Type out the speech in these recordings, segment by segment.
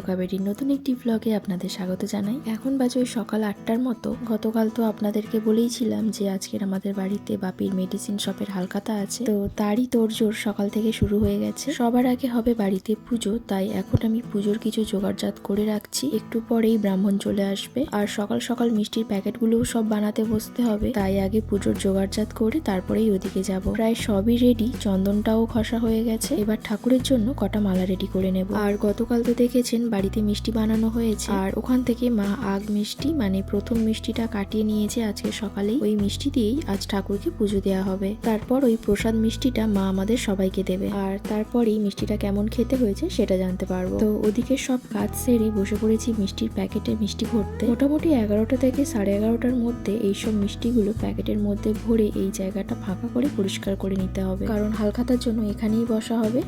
কাবেরির নতুন একটি ব্লগে আপনাদের স্বাগত জানাই। এখন বাজে ওই সকাল আটটার মতো। গতকাল তো আপনাদেরকে বলেইছিলাম যে আজকের আমাদের বাড়িতে বাপির মেডিসিন শপের হালকাতা আছে। তো তারই তোড়জোড় সকাল থেকে শুরু হয়ে গেছে। সবার আগে হবে বাড়িতে পুজো, তাই এখন আমি পুজোর কিছু জোগাড়জাত করে রাখছি। একটু পরেই ব্রাহ্মণ চলে আসবে। আর সকাল সকাল মিষ্টির প্যাকেটগুলোও সব বানাতে বসতে হবে। তাই আগে পুজোর জোগাড়জাত করে তারপরেই ওদিকে যাব। প্রায় সবই রেডি চন্দনটাও খসা হয়ে গেছে। এবার ঠাকুরের জন্য কটা মালা রেডি করে নেব। আর গতকাল তো দেখেছেন বাড়িতে মিষ্টি বানানো হয়েছে। আর ওখান থেকে মা আগ মিষ্টি মানে প্রথম মিষ্টিটা কাটিয়ে নিয়েছে আজকে সকালেই। ওই মিষ্টি দিয়েই আজ ঠাকুরকে পুজো দেওয়া হবে। তারপর ওই প্রসাদ মিষ্টিটা মা আমাদের সবাইকে দেবে। আর তারপরেই মিষ্টিটা কেমন খেতে হয়েছে সেটা জানতে পারব। তো ওদিকে সব কাজ সেরে বসে পড়েছি মিষ্টির প্যাকেটে মিষ্টি ভরতে। মোটামুটি এগারোটা থেকে সাড়ে এগারোটার মধ্যে এইসব মিষ্টিগুলো প্যাকেটের মধ্যে ভরে এই জায়গাটা ফাঁকা করে পরিষ্কার করে নিতে হবে। কারণ হালখাতার জন্য এখানেই বসা হবে।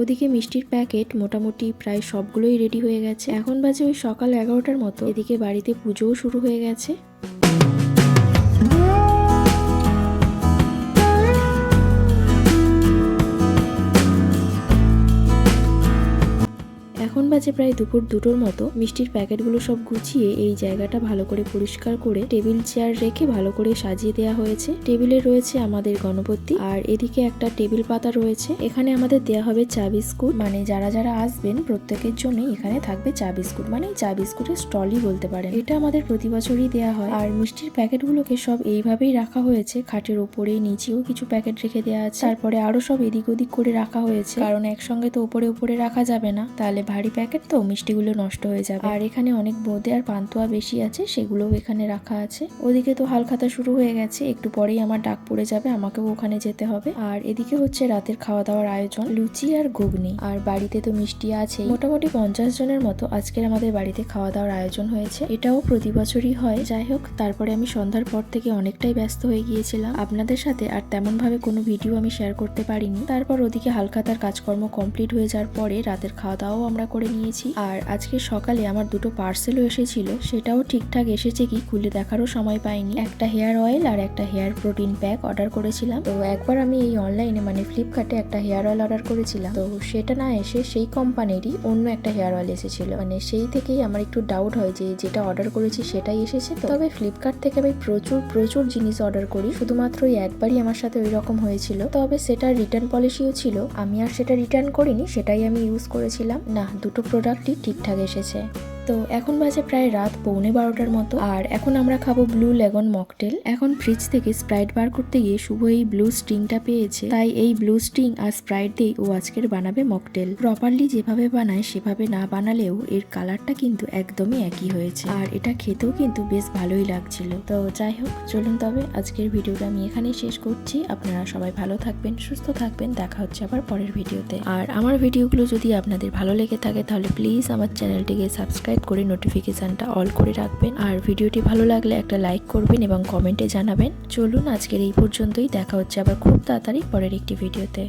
ওদিকে মিষ্টির প্যাকেট মোটামুটি প্রায় সবগুলোই রেডি হয়ে গেছে। এখন বাজে ওই সকাল এগারোটার মতো। এদিকে বাড়িতে পুজোও শুরু হয়ে গেছে। বাজে প্রায় দুপুর দুটোর মতো। মিষ্টির প্যাকেটগুলো সব গুছিয়ে এই জায়গাটা ভালো করে পরিষ্কার করে টেবিল চেয়ার রেখে ভালো করে সাজিয়ে দেওয়া হয়েছে। টেবিলে রয়েছে আমাদের গণপতি আর এদিকে একটা টেবিল পাতা রয়েছে। এখানে আমাদের দেওয়া হবে চা বিস্কুট। মানে যারা যারা আসবেন, প্রত্যেকের জন্যই এখানে থাকবে চা বিস্কুট। মানে চা বিস্কুটের স্টলই বলতে পারেন। এটা আমাদের প্রতি বছরই দেওয়া হয়। আর মিষ্টির প্যাকেটগুলোকে সব এইভাবেই রাখা হয়েছে। খাটের ওপরে, নিচেও কিছু প্যাকেট রেখে দেওয়া আছে। তারপরে আরও সব এদিক ওদিক করে রাখা হয়েছে। কারণ একসঙ্গে তো উপরে উপরে রাখা যাবে না। তাহলে ভারী প্যাকেট তো মিষ্টিগুলো নষ্ট হয়ে যাবে। আর এখানে অনেক বোঁদে আর পান্তুয়া বেশি আছে, সেগুলোও এখানে রাখা আছে। ওদিকে তো হালখাতা শুরু হয়ে গেছে, একটু পরেই আমার ডাক পড়ে যাবে, আমাকেও ওখানে যেতে হবে। আর এদিকে হচ্ছে রাতের খাওয়া দাওয়ার আয়োজন, লুচি আর ঘুগনি। আর বাড়িতে তো মিষ্টি আছে মোটামুটি পঞ্চাশ জনের মতো আজকের আমাদের বাড়িতে খাওয়া দাওয়ার আয়োজন হয়েছে। এটাও প্রতি বছরই হয়। যাই হোক, তারপরে আমি সন্ধ্যার পর থেকে অনেকটাই ব্যস্ত হয়ে গিয়েছিলাম। আপনাদের সাথে আর তেমন ভাবে কোনো ভিডিও আমি শেয়ার করতে পারিনি। তারপর ওদিকে হালখাতার কাজকর্ম কমপ্লিট হয়ে যাওয়ার পরে রাতের খাওয়া দাওয়াও আমরা করে নিয়েছি। আর আজকে সকালে আমার দুটো পার্সেলও এসেছিল। সেটাও ঠিকঠাক এসেছে কি খুলে দেখারও সময় পাইনি। একটা হেয়ার অয়েল আর একটা হেয়ার প্রোটিন প্যাক অর্ডার করেছিলাম। তো একবার আমি এই অনলাইনে মানে ফ্লিপকার্টে একটা হেয়ার অয়েল অর্ডার করেছিলাম। তো সেটা না এসে সেই কোম্পানিরই অন্য একটা হেয়ার অয়েল এসেছিল। মানে সেই থেকেই আমার একটু ডাউট হয় যে যেটা অর্ডার করেছি সেটাই এসেছে তো। তবে ফ্লিপকার্ট থেকে আমি প্রচুর প্রচুর জিনিস অর্ডার করি। শুধুমাত্র একবারই আমার সাথে ওই রকম হয়েছিল। তবে সেটা রিটার্ন পলিসিও ছিল। আমি আর সেটা রিটার্ন করিনি, সেটাই আমি ইউজ করেছিলাম। না, দুটো প্রোডাক্টই ঠিকঠাক এসেছে। তো এখন বাজে প্রায় রাত পৌনে বারোটার মতো। আর এখন আমরা খাব ব্লু লেগন মকটেল এখন ফ্রিজ থেকে স্প্রাইট বার করতে গিয়ে শুভ এই ব্লু স্টিংটা পেয়েছে। তাই এই ব্লু স্টিং আর স্প্রাইট দিয়ে ও আজকের বানাবে মকটেল প্রপারলি যেভাবে বানায়, সেভাবে না বানালেও এর কালারটা কিন্তু একদমই একই হয়েছে। আর এটা খেতেও কিন্তু বেশ ভালোই লাগছিল। তো যাই হোক, চলুন তবে আজকের ভিডিওটা আমি এখানেই শেষ করছি। আপনারা সবাই ভালো থাকবেন, সুস্থ থাকবেন। দেখা হচ্ছে আবার পরের ভিডিওতে। আর আমার ভিডিওগুলো যদি আপনাদের ভালো লেগে থাকে, তাহলে প্লিজ আমার চ্যানেলটিকে সাবস্ক্রাইব করে নোটিফিকেশানটা অল করে রাখবেন। আর ভিডিওটি ভালো লাগলে একটা লাইক করবেন এবং কমেন্টে জানাবেন। চলুন আজকের এই পর্যন্তই। দেখা হচ্ছে আবার খুব তাড়াতাড়ি পরের একটি ভিডিওতে।